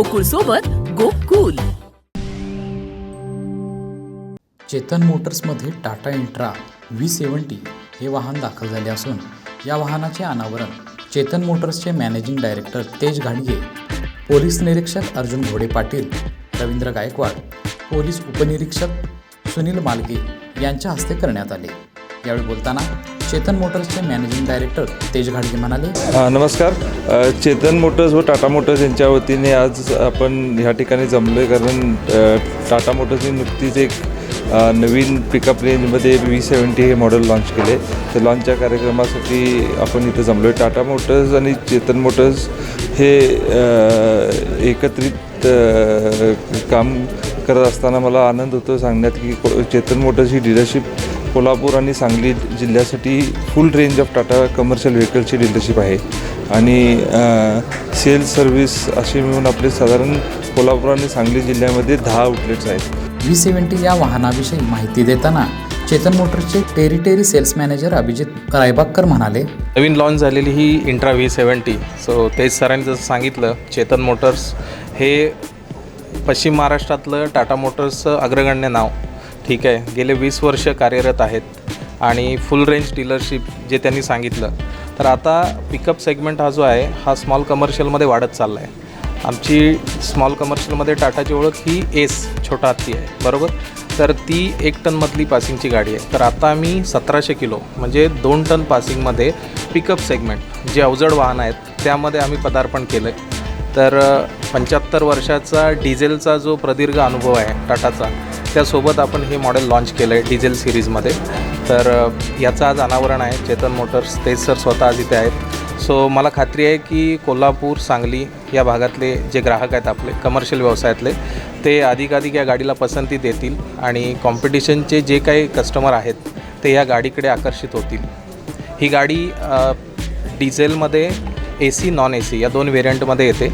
गोकुळ सोबत गोकुल. चेतन मोटर्समध्ये Tata intra V seventy हे वाहन दाखल झाले असून या वाहनाचे अनावरण चेतन मोटर्सचे मॅनेजिंग डायरेक्टर तेज घाडगे पोलीस निरीक्षक अर्जुन घोडे पाटील रवींद्र गायकवाड पोलीस उपनिरीक्षक सुनील मालगे यांच्या हस्ते करण्यात आले. यावेळी बोलताना चेतन मोटर्सचे मॅनेजिंग डायरेक्टर तेज घाडगे म्हणाले. नमस्कार. चेतन मोटर्स व टाटा मोटर्स यांच्या वतीने आज आपण ह्या ठिकाणी जमलो आहे कारण टाटा मोटर्सने नुकतीच एक नवीन पिकअप रेंजमध्ये व्ही सेवन्टी हे मॉडेल लॉन्च केले. तर लॉन्चच्या कार्यक्रमासाठी आपण इथं जमलो आहे टाटा मोटर्स आणि चेतन मोटर्स हे एकत्रित काम करत असताना मला आनंद होतो सांगण्यात की को- चेतन मोटर्स ही डीलरशिप कोल्हापूर आणि सांगली जिल्ह्यासाठी full range of Tata commercial व्हेकलची dealership आहे. आणि सेल्स सर्व्हिस असे मिळून आपले साधारण कोल्हापूर आणि सांगली जिल्ह्यामध्ये दहा आउटलेट्स आहेत. व्ही सेवन्टी या वाहनाविषयी माहिती देताना Chetan मोटर्सचे territory sales manager Abhijit Raibagkar म्हणाले नवीन लॉन्च झालेली ही intra V seventy so Tej सरांनी जसं सांगितलं चेतन मोटर्स हे पश्चिम महाराष्ट्रातलं टाटा मोटर्सचं अग्रगण्य नाव. ठीक आहे. गेले वीस वर्ष कार्यरत आहेत आणि फुल रेंज डीलरशिप जे त्यांनी सांगितलं. तर आता पिकअप सेगमेंट हा जो आहे हा स्मॉल कमर्शियलमध्ये वाढत चालला आहे आमची स्मॉल कमर्शियलमध्ये टाटाची ओळख ही एस छोटा हत्ती आहे बरोबर? तर ती एक टनमधली पासिंगची गाडी आहे. तर आता आम्ही सतराशे किलो म्हणजे दोन टन पासिंगमध्ये पिकअप सेगमेंट जे अवजड वाहन आहेत त्यामध्ये आम्ही पदार्पण केलं आहे तर पंच्याहत्तर वर्षाचा डिझेलचा जो प्रदीर्घ अनुभव आहे टाटाचा त्यासोबत आपण हे मॉडेल लॉन्च केलं आहे डिझेल सिरीजमध्ये तर याचं आज अनावरण आहे. चेतन मोटर्स ते सर स्वतः आज इथे आहेत. सो मला खात्री आहे की कोल्हापूर सांगली या भागातले जे ग्राहक आहेत आपले कमर्शियल व्यवसायातले ते अधिकाधिक या गाडीला पसंती देतील आणि कॉम्पिटिशनचे जे काही कस्टमर आहेत ते या गाडीकडे आकर्षित होतील. ही गाडी डिझेलमध्ये A C non A C या दोन व्हेरियंटमध्ये येते.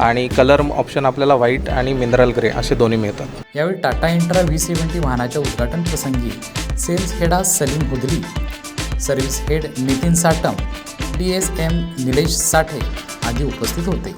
आणि कलर ऑप्शन आपल्याला व्हाईट आणि मिनरल ग्रे असे दोन्ही मिळतात. यावेळी टाटा इंट्रा व्ही सेवन्टी वाहनाच्या उद्घाटन प्रसंगी sales head Salim Hudli service head Nitin Satam D S M Nilesh Sathe आदी उपस्थित होते.